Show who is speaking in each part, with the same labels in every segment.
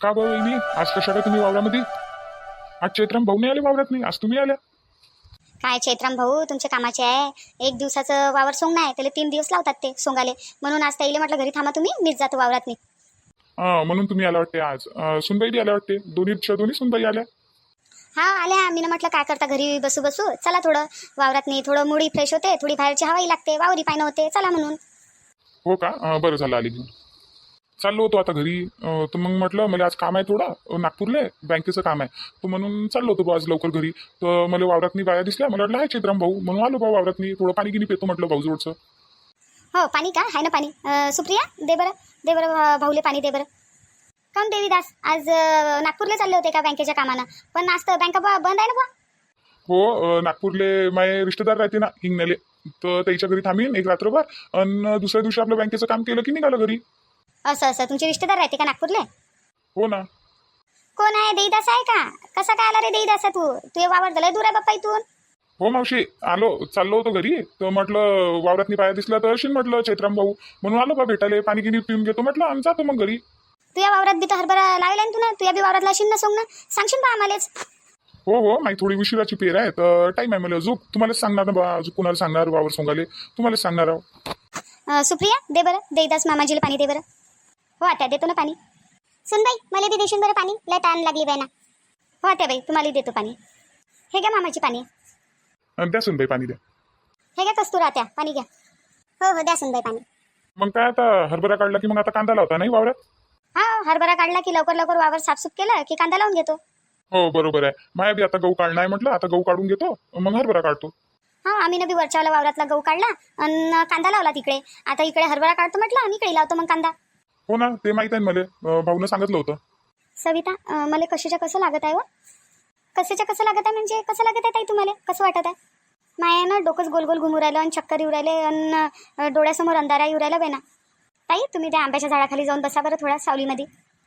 Speaker 1: का बरं वहिनी आज कशा काय तुम्ही वावरामध्ये? आज चैत्राम भाऊ नाही आले वावरात नाही आज तुम्ही आल्या.
Speaker 2: काय चैत्राम भाऊ तुमच्या कामाचे आहे. एक दिवसाचं वावर सोंग आहे त्याला तीन दिवस लावतात ते सोंगाले. म्हणून आज त्याला म्हटलं घरी थांबा तुम्ही मीच जातो वावरात नाही
Speaker 1: म्हणून तुम्ही आला वाटते आज. अं, सुनबाई बी आल्या वाटते. दोन्हीच्या दोन्ही सुनबाई आल्या?
Speaker 2: हा आल्या. मी म्हटलं काय करता घरी बसू बसू? चला थोडं. वावरात नाही थोडं मुडी फ्रेश होते थोडी बाहेरची हवाही लागते वावरी पाहिणं होते चला म्हणून.
Speaker 1: हो का? अं, बरं झालं आली घेऊन चाललो होतो आता घरी. अं, तर मग म्हटलं मला आज काम आहे थोडं. अं, नागपूरले बँकेचं काम आहे. तर म्हणून चाललो होतो बुवा आज लवकर घरी. तर मला वावरातनी बाया दिसल्या. मला वाटलं हाय चैत्राम भाऊ. म्हणून आलो भाऊ वावरातनी. थोडं पाणी गिनी पेतो म्हटलं भाऊ जोडचं
Speaker 2: हो पाणी का? आहे ना पाणी. अं, सुप्रिया दे बरं. दे बरं भा- भाऊले पाणी दे बरं. काऊन देवीदास? आज अं, नागपूरला चालले होते का बँकेच्या कामानं? पण आज तर बँका ब- बंद आहे ना बुवा?
Speaker 1: हो अं, नागपूरले माझे रिश्तेदार राहते ना हिंगण्याले तर त्याच्या घरी थांबीन एक रात्रभर. आणि दुसऱ्या दिवशी आपलं बँकेचं काम केलं की निघालं घरी.
Speaker 2: असं असं. तुमचे रिश्तेदार राहते का नागपूरले?
Speaker 1: हो ना.
Speaker 2: कोण आहे? देईदास आहे का? कसा काय आला रे देईदास तू? तू वावर झालंय दूर आहे बाप्पा इथून.
Speaker 1: हो मावशी आलो चाललो होतो घरी. तर म्हटलं वावरातनी पाया दिसला तर अशी म्हटलं चैत्राम भाऊ. म्हणून आलो बा भेटायला पाणी गिनी पिऊन घेतो म्हटलं आणि जातो मग घरी.
Speaker 2: तुझ्या वावरात बी तर हरभरा लावला ना तू ना तुझ्या बी वावरातला असेल ना सोंग ना सांगशील बा आम्हालाच.
Speaker 1: हो हो माझी थोडी उशिराची पेर आहे तर टाईम आहे मला. अजून तुम्हालाच सांगणार ना बा अजून कुणाला सांगणार वावर सोंगाले? तुम्हालाच सांगणार आहो.
Speaker 2: अं, सुप्रिया दे बरं. देईदास मामाजीला पाणी दे बरं. हो आता देतो ना पाणी. सुन बाई मला बी देशील बरं पाणी. लय ताण लागली बाई ना. हो आता बाई तुम्हाला देतो पाणी. हे घ्या मामाची पाणी.
Speaker 1: अन् द्या सुनबाई पाणी द्या.
Speaker 2: हे घ्या कस्तुरा त्या पाणी घ्या. हो हो द्या सुनबाई पाणी.
Speaker 1: मग काय आता हरभरा काढला की मग आता कांदा लावता नाही वावरात?
Speaker 2: हा हरभरा काढला की लवकर लवकर वावर साफसूफ केलं की कांदा लावून घेतो.
Speaker 1: हो बरोबर आहे. माया बी आता गहू काढणं आहे म्हटलं आता गहू काढून घेतो मग हरभरा काढतो.
Speaker 2: हा आम्ही बी वरच्यावाला वावरातला गहू काढला आणि कांदा लावला तिकडे. आता इकडे हरभरा काढतो म्हटलं आणि इकडे लावतो मग कांदा.
Speaker 1: हो ना ते माहीत आहे ना मला भाऊनं सांगितलं होतं.
Speaker 2: सविता अं, मला कशाच्या कसं लागत आहे व कशाच्या कसं लागत आहे म्हणजे कसं लागत आहे ताई तुम्हाला? कसं वाटत आहे? माया ना डोकंच गोल गोल घुमू राहिलं आणि चक्कर येऊ राहिले आणि अं, डोळ्यासमोर अंधारा येऊ राहिला बेना ताई तुम्ही त्या आंब्याच्या झाडाखाली जाऊन बसा बरं थोडा सावलीमध्ये.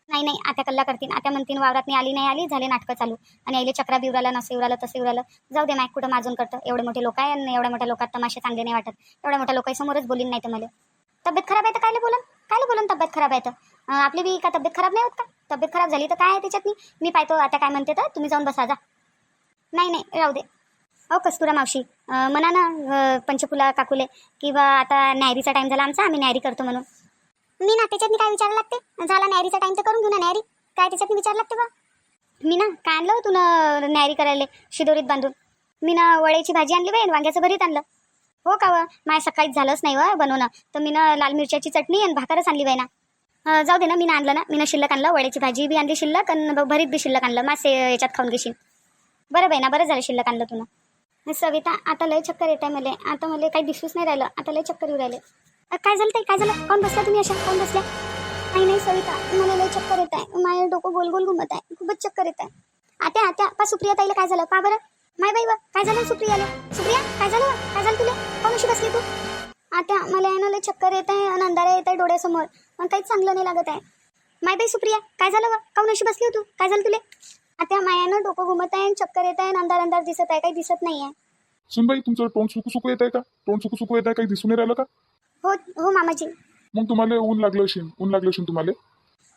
Speaker 2: नाही नाही आता कल्ला करतील आता म्हणतील वावरात नाही आली नाही आली झाले नाटकं चालू. आणि आईले चक्रा बिवराला नसं उरालं तसं उरालं. जाऊ दे मॅक कुठं माजून करतं. एवढे मोठे लोक आहे आणि एवढ्या मोठ्या लोकात तमाशे चांगले नाही वाटत. एवढ्या मोठ्या लोकांसमोरच बोलीन नाही तर मला. तब्येत खराब आहे तर कायले बोलन? कायले बोलून तब्येत खराब आहे तर. आपली बी का तब्येत खराब नाही होत का? तब्येत खराब झाली तर काय आहे त्याच्यात मी पाहतो आता काय म्हणते तर तुम्ही जाऊन बसा जा. नाही नाही राहू दे. अहो कस्तुरा मावशी म्हणा ना पंचफुला काकुले किंवा आता न्यारीचा टाईम झाला आमचा आम्ही न्यारी करतो म्हणून. मी ना त्याच्यात काय विचारायला लागते? झाला न्यारीचा टाईम तर करून घेऊ ना न्यारी काय त्याच्यात विचार लागते बा? मी ना काय आणलं तू ना न्यायरी करायला शिदोरीत बांधून? मी ना वळ्याची भाजी आणली बाई वांग्याचं भरीत आणलं. हो का व? माय सकाळीच झालंच नाही व बनवणं. तर मी ना लाल मिरच्याची चटणी आणि भाकरच आणली बाई ना अं, जाऊ दे ना मी ना आणलं ना. मी ना शिल्लक आणलं वड्याची भाजी बी आणली शिल्लक आणि ब- भरीत बी शिल्लक आणलं. मासे याच्यात खाऊन घेशील. बरं बाई ना बरं झालं शिल्लक आणलं तुला सविता आता लय चक्कर येत आहे मला. आता मला काही दिसूच नाही राहिलं. आता लय चक्कर येऊ राहिले. अ, काय झालं ताई? काय झालं? कोण बसला तुम्ही अशा? कोण बसल्या? नाही नाही सविता. मला लय चक्कर येत आहे. माझं डोकं गोल गोल घुमत आहे. खूपच चक्कर येत आहे. आत्या आत्या पा सुप्रिया ताईला काय झालं? पा बरं. माय बाई वा काय झालं सुप्रियाला? सुप्रिया काय झालं? काय झालं तुला? कोण अशी बसली तू? आत्या मला ना चक्कर येत आहे आणि अंधारा येत आहे डोळ्यासमोर. पण काहीच चांगलं नाही लागत आहे. माय बाई सुप्रिया काय झालं व? काऊन अशी बसली हो तू? काय झालं तुले? आता मायानं डोकं घुमत आहे आणि चक्कर येत आहे अंधार अंधार दिसत आहे काही दिसत नाही आहे.
Speaker 1: सुनबाई तुमचं तोंड सुकू सुकू येत आहे का? तोंड सुकू सुकू येत आहे काही दिसून राहिलं का?
Speaker 2: हो हो मामाजी.
Speaker 1: मग तुम्हाला ऊन लागलं असेल ऊन लागलं असेल तुम्हाला?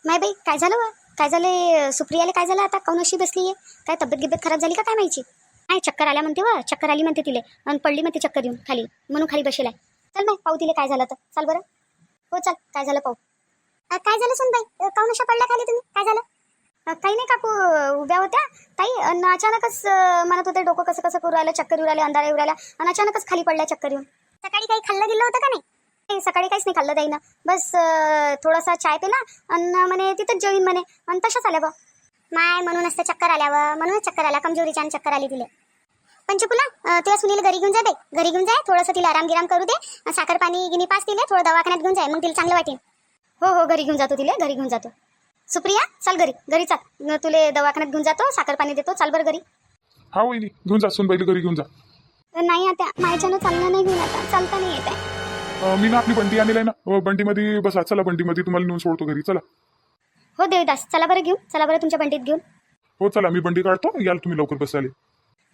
Speaker 2: माय बाई काय झालं वा? काय झालं सुप्रियाला? काय झालं आता? काऊन अशी बसली आहे? काय तब्येत गिब्येत खराब झाली का काय माहिती? काय चक्कर आल्या म्हणते वा? चक्कर आली म्हणते तिले. आणि पडली म्हणते चक्कर येऊन खाली. म्हणून खाली बसेल आहे. चल बाई पाहू तिले काय झालं तर. चाल बरं. हो चल. काय झालं पाहू. काय झालं सुन बाई? काऊन अशा पडल्या खाली तुम्ही? काय झालं? काही नाही काकू उभ्या होत्या. ताई अन अचानकच म्हणत होते डोकं कसं कसं करू राहिलं चक्कर येऊ राहिलं अंधारा येऊ राहिल्या. आणि अचानकच खाली पडल्या चक्कर येऊन सकाळी काही खाल्लं गेलं होतं का नाही? नाही सकाळी काहीच नाही खाल्लं ताईनं. बस थोडासा चाय पिला. आणि म्हणे तिथंच जेवीन म्हणे. आणि तशाच आल्या बा. माय म्हणून असतं चक्कर आल्या म्हणूनच चक्कर आल्या. कमजोरीच्या आणि चक्कर आली तिला. पंचकुला तुझ्या सुनीला घरी घेऊन जा बाई घरी घेऊन जाय थोडंसं तिला आराम गिराम करू दे. साखर पाणी गिनी पास दिले थोडं दवाखान्यात घेऊन जाय मग तिला चांगलं वाटेल. हो हो घरी घेऊन जातो तिला घरी घेऊन जातो. सुप्रिया चल घरी घरी चाल. तुले दवाखान्यात घेऊन जातो साखर पाणी देतो चाल बरं घरी.
Speaker 1: हा वहिनी घेऊन जा सुनबाईला घरी घेऊन जा.
Speaker 2: नाही आता माझ्यानं चालणं नाही घेऊन आता चालता नाही येत आहे.
Speaker 1: अं, मी ना आपली बंटी आणली आहे ना. बंटीमध्ये बसा चला बंटीमध्ये तुम्हाला नेऊन सोडतो घरी चला.
Speaker 2: हो देवदास चला बरं घेऊन चला बरं तुमच्या बंडीत घेऊन.
Speaker 1: हो चला मी बंडी काढतो याल तुम्ही लवकर बसाले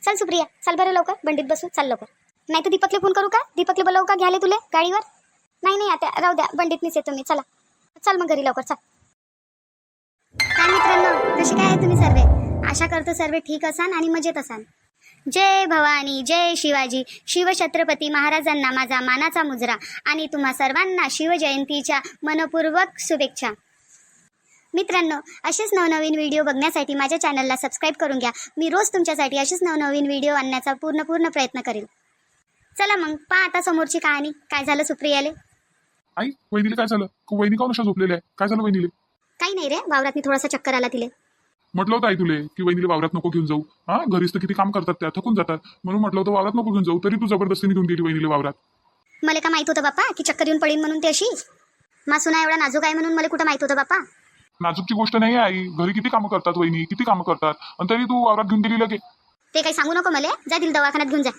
Speaker 2: चल सुप्रिया चल बरं लवकर बंडीत बसू चल लवकर. नाही तर दीपकले फोन करू का? दीपकले बोलावू का घ्याले तुले गाडीवर? नाही नाही आता राहू द्या बंडीतनीच येतो मी चला. चल मग घरी लवकर चल. काय मित्रांनो कसे काय आहे तुम्ही सर्वे? आशा करतो सर्व ठीक असाल आणि मजेत असाल. जय भवानी जय शिवाजी. शिवछत्रपती महाराजांना माझा मानाचा मुजरा आणि तुम्हा सर्वांना शिवजयंतीच्या मनपूर्वक शुभेच्छा. मित्रांनो असेच नवनवीन व्हिडिओ बघण्यासाठी माझ्या चॅनलला सबस्क्राईब करून घ्या. मी रोज तुमच्यासाठी असेच नवनवीन व्हिडिओ आणण्याचा पूर्ण पूर्ण प्रयत्न करेल चला मग पहा आता समोरची कहाणी. काय झालं सुप्रियाले?
Speaker 1: आई वहिनीला काय झालं? वहिनी काऊन अशा झोपलेल्या आहे काय झालं वहिनीले?
Speaker 2: काही नाही रे वावरात मी थोडासा चक्कर आला तिले.
Speaker 1: म्हटलं होतं आई तुले की वहिनीला वावरात नको घेऊन जाऊ. हा घरीच तर किती काम करतात त्या थकून जातात. म्हणून म्हटलं होतं वावरात नको घेऊन जाऊ तरी तू जबरदस्तीने घेऊन गेली वहिनीला वावरात.
Speaker 2: मला का माहीत होतं बाप्पा की चक्कर येऊन पडीन म्हणून ते अशी? मासुना एवढा नाजूक आहे म्हणून मला कुठं माहीत होतं बाप्पा?
Speaker 1: नाजूकची गोष्ट नाही आहे आई. घरी किती कामं करतात वहिनी? किती कामं करतात? आणि तरी तू वावरात घेऊन गेली लगे.
Speaker 2: ते काही सांगू नको मला. जा दिल दवाखान्यात घेऊन जा.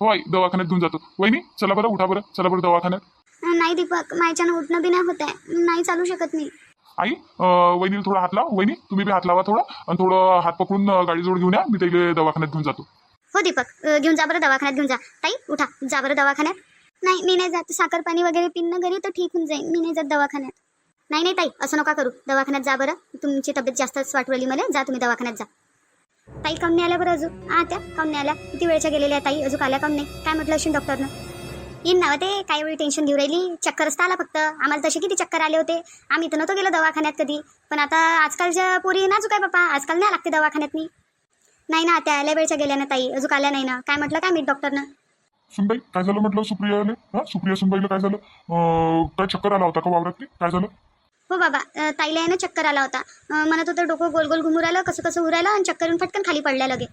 Speaker 1: हो आई दवाखान्यात घेऊन जातो. वहिनी चला बरं उठा बरं. चला बरं दवाखान्यात.
Speaker 2: नाही दीपक माझ्यानं उठणं बी नाही होत आहे. नाही चालू शकत मी.
Speaker 1: आई अं, वहिनीला थोडा हात लाव. वहिनी तुम्ही बी हात लावा थोडा. आणि थोडं हात पकडून अं, गाडीजवळ घेऊन या. मी त्याला दवाखान्यात घेऊन जातो.
Speaker 2: हो दीपक अ, घेऊन जा बरं दवाखान्यात घेऊन जा. ताई उठा. जा बरं दवाखान्यात. नाही मी नाही जात. साखर पाणी वगैरे पिणं घरी तर ठीक होऊन जाईल. मी नाही जात दवाखान्यात. नाही नाही ताई असं नका करू. दवाखान्यात जा बरं. तुमची तब्येत जास्तच वाटू राहिली मला. जा तुम्ही दवाखान्यात जा. ताई काऊन नाही आल्या बरं अजून. हा त्या काऊन नाही आल्या किती वेळच्या गेलेल्या ताई? अजून आल्या काऊन नाही. काय म्हटलं असेल डॉक्टरनं येईन ना ते. काय वेळी टेन्शन घेऊ राहिली. चक्कर रस्ता आला फक्त. आम्हाला तसे किती चक्कर आले होते. आम्ही तर नव्हतो गेलो दवाखान्यात कधी. पण आता आजकालच्या पोरी नाजूक आहे बापा? आजकाल नाही लागते दवाखान्यात मी नाही ना त्या आल्या वेळच्या गेल्या ना ताई. अजून आल्या नाही ना. काय म्हटलं काय मी डॉक्टरनं
Speaker 1: सुनबाई काय झालं म्हटलं सुप्रियाले? हा सुप्रिया सुनबाईला काय झालं? काय चक्कर आला होता का वावरात काय झालं?
Speaker 2: हो बाबा ताईला आहे ना चक्कर आला होता. म्हणत होतं डोकं गोल गोल घुमू राहिलं कसं कसं उरायलं आणि चक्कर येऊन फटकन खाली पडल्या लगे.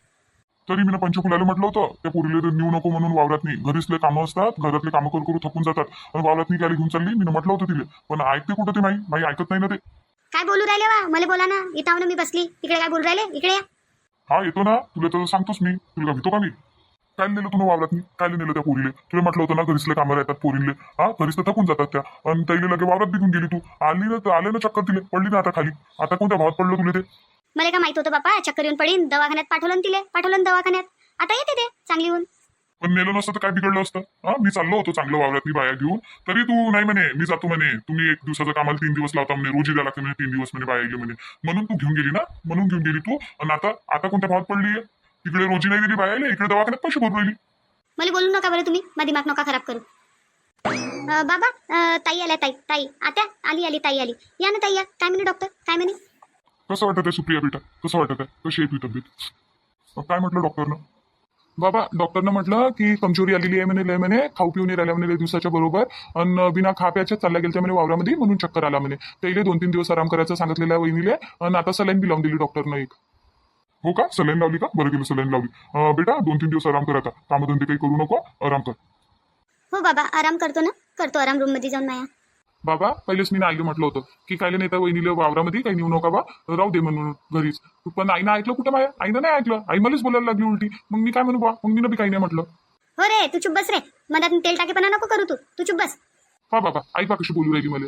Speaker 1: तरी मी पंचकुलाला म्हटलं होतं त्या पोरीले तर नेऊ नको म्हणून वावरात नाही घरीचले कामं असतात घरातले कामं करू करू थकून जातात. आणि वावरात नाही घेऊन चालली मी म्हटलं होतं तिले. पण ऐकते कुठं ते नाही माई ऐकत नाही ना ते.
Speaker 2: काय बोलू राहिले वा? मला बोला ना. इथं मी बसली. तिकडे काय बोलू राहिले? इकडे या.
Speaker 1: हा येतो ना. तुला तर सांगतोच मी. तुला भीतो का मी? काय नेलं तुला वावरात मी? काय नेलं त्या पोरीले? तुला म्हटलं होतं ना घरीसले कामं राहतात पोरीले. हा घरीच तर थकून जातात त्या. आणि त्याला लगे वावरात निघून गेली तू. आली ना आले ना चक्कर दिले पडली ना आता खाली. आता कोणत्या भावात पडलं तुला ते?
Speaker 2: मला काय माहीत होतं बापा? चक्कर येऊन पडीन दवाखान्यात पाठवलं ना तिले. पाठवलं ना दवाखान्यात. आता येते ते चांगली होऊन
Speaker 1: पण नेलं नसतं तर काय बिघडलं असतं? हा मी चाललो होतो चांगलं वावरातली बाया घेऊन. तरी तू नाही म्हणे मी जातो म्हणे. तुम्ही एक दिवसाचं कामाला तीन दिवस लावता म्हणे रोजी द्या लागते म्हणे तीन दिवस म्हणे बाया गेली म्हणे. म्हणून तू घेऊन गेली ना? म्हणून घेऊन गेली तू. आणि आता आता कोणत्या भावात पडली तिकडे रोजी नाही दिली बायाले इकडे दवाखान्यात पैसे भरून राहिली.
Speaker 2: मला बोलू नका बरं तुम्ही माझी दिमाग नका खराब करू. अ, बाबा अ, ताई आल्या ताई ताई आता आली आली ताई आली. या ना ताई या. काय म्हणे डॉक्टर काय म्हणे?
Speaker 1: कसं वाटत आहे सुप्रिया बेटा कसं वाटत आहे कशी आहे तुझी तब्येत? अं, काय म्हटलं डॉक्टरनं बाबा डॉक्टरनं म्हटलं की कमजोरी आलेली आहे म्हणे लय म्हणे खाऊ पिऊन नाही राहिल्या म्हणे लय दिवसाच्या बरोबर. आणि बिना खा प्याच्या चालल्या गेल्या म्हणे वावरामध्ये म्हणून चक्कर आला म्हणे. त्याला दोन तीन दिवस आराम करायचं सांगितलेलं आहे वहिनीले आणि आता सलाईन बी लावून दिली डॉक्टरनं एक. हो का? सलाईन लावली का? बरं केलं सलाईन लावली. अं, बेटा दोन तीन दिवस आराम कर आता. कामधंदे काही करू नको आराम कर.
Speaker 2: हो बाबा आराम करतो ना. करतो आराम रूममध्ये जाऊन माया.
Speaker 1: बाबा पहिलेच मी आईला म्हटलं होतं की कायले नेता वहिनीला वावरामध्ये काही नेऊ नका बा. राहू दे म्हणून घरीच. पण आईनं ऐकलं कुठं माया? आईनं नाही ऐकलं. आई मलाच बोलायला लागली उलटी. मग मी काय म्हणू बा? मग मी बी काही नाही म्हटलं.
Speaker 2: हो रे तू चुप बस रे. मनात तेल टाकेपणा नको करू तू. तू चुप बस.
Speaker 1: हा बाबा आई बा कशी बोलू राहिली मला.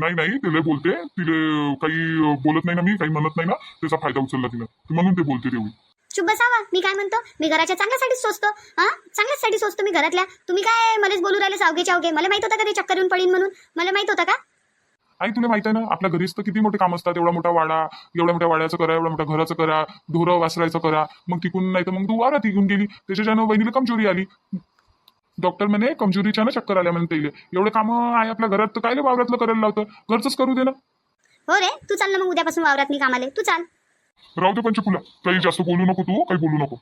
Speaker 1: नाही नाही तिला बोलते. तिला काही बोलत नाही ना मी काही म्हणत नाही ना त्याचा फायदा उचलला तिनं. म्हणून ते बोलते तेवढी.
Speaker 2: चुप बसावा मी काय म्हणतो? मी घराच्या चांगल्यासाठीच सोचतो हा चांगल्यासाठी सोचतो मी घरातल्या. तुम्ही काय मलाच बोलू राहिले सावगे चावगे मला माहीत होतं का ते चक्कर येऊन पडीन म्हणून? मला माहीत होतं का?
Speaker 1: आई तुला माहीत आहे ना आपल्या घरीच तर किती मोठे काम असतात. एवढा मोठा वाडा एवढ्या मोठ्या वाड्याचं करा एवढ्या मोठ्या घराचं करा ढोरं वासरायचं करा. मग तिकून नाही तर मग तू वारात घेऊन गेली. त्याच्याच्यानं बहिणीला कमजोरी आली. डॉक्टर म्हणे कमजोरीच्या ना चक्कर आल्या म्हणे त्याला एवढे कामं आहे आपल्या घरात तर काय वावरातलं करायला लावतं? घरचंच करू दे ना.
Speaker 2: हो रे तू चाल ना मग उद्यापासून वावरात मी कामाले. तू चाल.
Speaker 1: राहू दे पंचफुला. काही जास्त बोलू नको तू काही बोलू नको.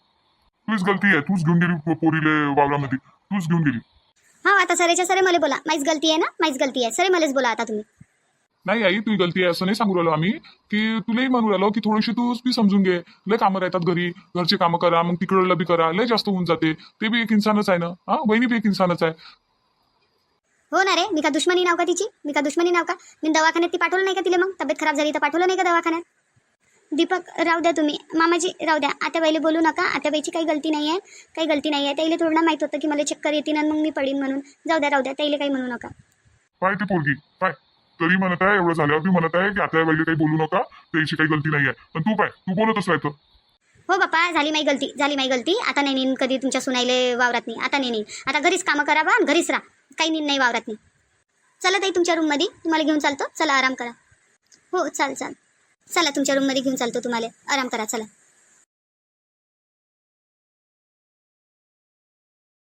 Speaker 1: तुझीच गलती आहे तूच घेऊन गेली पोरीले वावरामध्ये. तूच घेऊन गेली.
Speaker 2: हा आता सरेच्या सरे मला बोला. माहीच गलती आहे ना? माहीच गलती आहे. सरे मलाच बोला आता तुम्ही.
Speaker 1: नाही आई तुझी गलती आहे. असं नाही सांगू राहिलो आम्ही की तुलाही म्हणू राहिलो की थोडीशी तू बी समजून घे. लय कामं राहतात घरी. घरची कामं करा मग तिकडलं बी करा. लय जास्त होऊन जाते. ते बी एक इन्सानच आहे ना? हा? बहिणी बी एक इन्सानच आहे.
Speaker 2: हो ना रे मी का दुश्मनी नाव का तिची? मी का दुश्मनी नाव का? मी दवाखान्यात ती पाठवलं नाही का तिला मग? तब्येत खराब झाली तर पाठवलं नाही का दवाखान्यात? दीपक राहू द्या तुम्ही. मामाजी राहू द्या. आता बाईले बोलू नका. आता बाईची काही गलती नाही आहे काही गलती नाही आहे त्याला थोडं माहीत होतं की मला चक्कर येतील आणि मग मी पडीन म्हणून. जाऊ द्या राहू द्या. त्याला काही म्हणू नका.
Speaker 1: पाय ती पोरगी. पाय. तरी म्हणत आहे एवढं झाल्यावर मी म्हणत आहे की आता वेळी काही बोलू नका त्याची काही गलती नाही आहे पण तू पाय तू बोलतच राहतं
Speaker 2: हो बापा झाली माही गलती झाली माही गलती. आता नाही नेईन कधी तुमच्या सुनाईले वावरात नाही आता नाही नेईन आता घरीच कामं करावा आणि घरीच राहा. काही नेईन नाही वावरात नाही चला ताई तुमच्या रूममध्ये तुम्हाला घेऊन चालतो. चला आराम करा. हो चाल चाल. चला तुमच्या रूममध्ये घेऊन चालतो तुम्हाला. आराम करा चला.